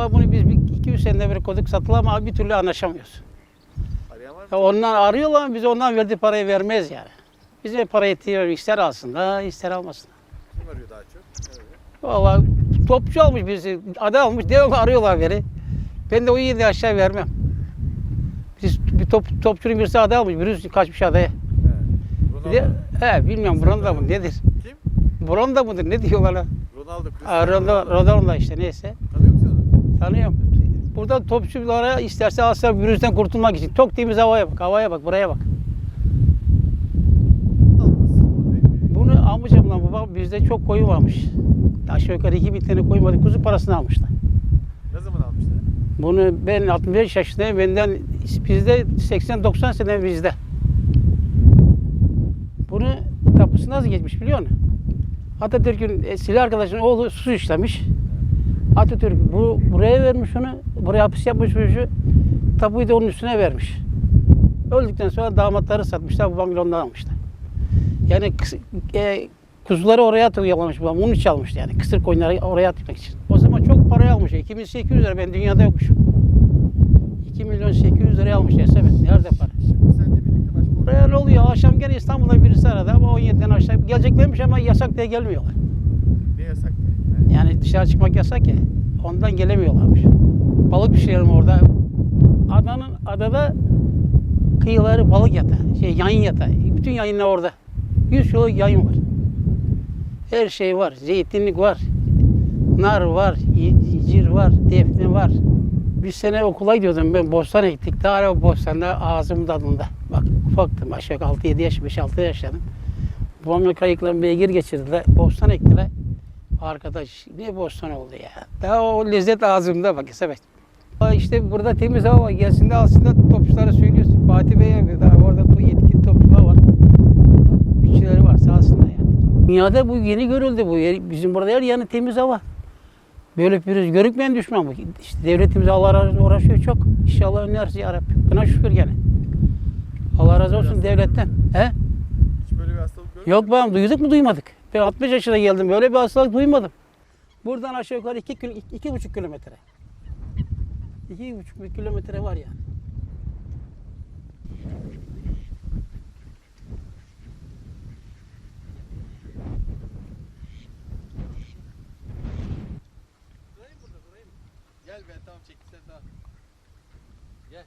Vallahi bunu biz 2-3 senede bir koduk satılı ama bir türlü anlaşamıyoruz. Ya onlar arıyorlar ama biz ondan verdiği parayı vermez yani. Bize para yetiyor, ister alsın da ister almasın. Kim arıyor daha çok? Evet. Vallahi topçu almış birisi, adı almış, devamlı arıyorlar beni. Ben de o yedi aşağı vermem. Biz bir top, topçunun birisi adı almış, birisi kaçmış adaya. Evet. De, Ronaldo. he bilmiyorum Bronda mı nedir? Kim? Bronda mıdır ne diyorlar lan? Ronaldo. Cristiano Ronda, Ronaldo işte neyse. Tanıyorum. Burada topçulara isterse alsa virüsten kurtulmak için. Çok temiz havaya bak, havaya bak, buraya bak. Bunu amcamla babam bizde çok koyun varmış. Aşağı yukarı 2000 tane koyun vardı. Kuzu parasını almışlar. Ne zaman almışlar? Bunu ben 65 yaşındayım. Benden bizde 80-90 sene bizde. Bunu tapusu nasıl geçmiş biliyor musun? Atatürk'ün e, silah arkadaşının oğlu su işlemiş. Atatürk bu buraya vermiş onu. Buraya hapis yapmış bu çocuğu. Tapuyu da onun üstüne vermiş. Öldükten sonra damatları satmışlar. Babam bile ondan almışlar. Yani e, kuzuları oraya atıyorlarmış babam. Onu çalmıştı yani. Kısır koyunları oraya atmak için. O zaman çok parayı almış. 2800 lira. Ben dünyada yokmuşum. 2 milyon 800 liraya almış hesap et. Nerede para? Şimdi seninle birlikte başka Buraya ne oluyor? Akşam gene İstanbul'da birisi aradı ama 17'den aşağı geleceklermiş ama yasak diye gelmiyorlar. Ne yasak. Yani dışarı çıkmak yasak ya. Ondan gelemiyorlarmış. Balık pişirelim orada. Adanın adada kıyıları balık yatağı, şey yayın yatağı. Bütün yayınlar orada. 100 kiloluk yayın var. Her şey var. Zeytinlik var. Nar var, incir var, defne var. Bir sene okula gidiyordum ben bostan ektik. Daha o bostanda ağzım tadında. Bak ufaktım aşağı yukarı 6-7 yaş, 5-6 yaşladım. Babamla kayıkla beygir geçirdiler. Bostan ektiler. Arkadaş ne bostan oldu ya. Daha o lezzet ağzımda bak Esebek. İşte burada temiz hava var. Gelsin de alsın da topçulara söylüyorsun. Fatih Bey yapıyor. Daha orada bu yetkili topçular var. Güççüleri var olsunlar yani. Dünyada bu yeni görüldü bu. Yer- Bizim burada her yanı temiz hava. Böyle bir görükmeyen düşman bu. İşte devletimiz Allah razı olsun uğraşıyor çok. İnşallah önlerse ya Rabbi. Buna şükür gene. Allah razı olsun devletten. He? Hiç böyle bir hastalık görmedin Yok babam duyduk mu duymadık. Ben 60 yaşına geldim böyle bir hastalık duymadım. Buradan aşağı yukarı 2 kilo, iki buçuk kilometre. İki buçuk kilometre var yani. Gel.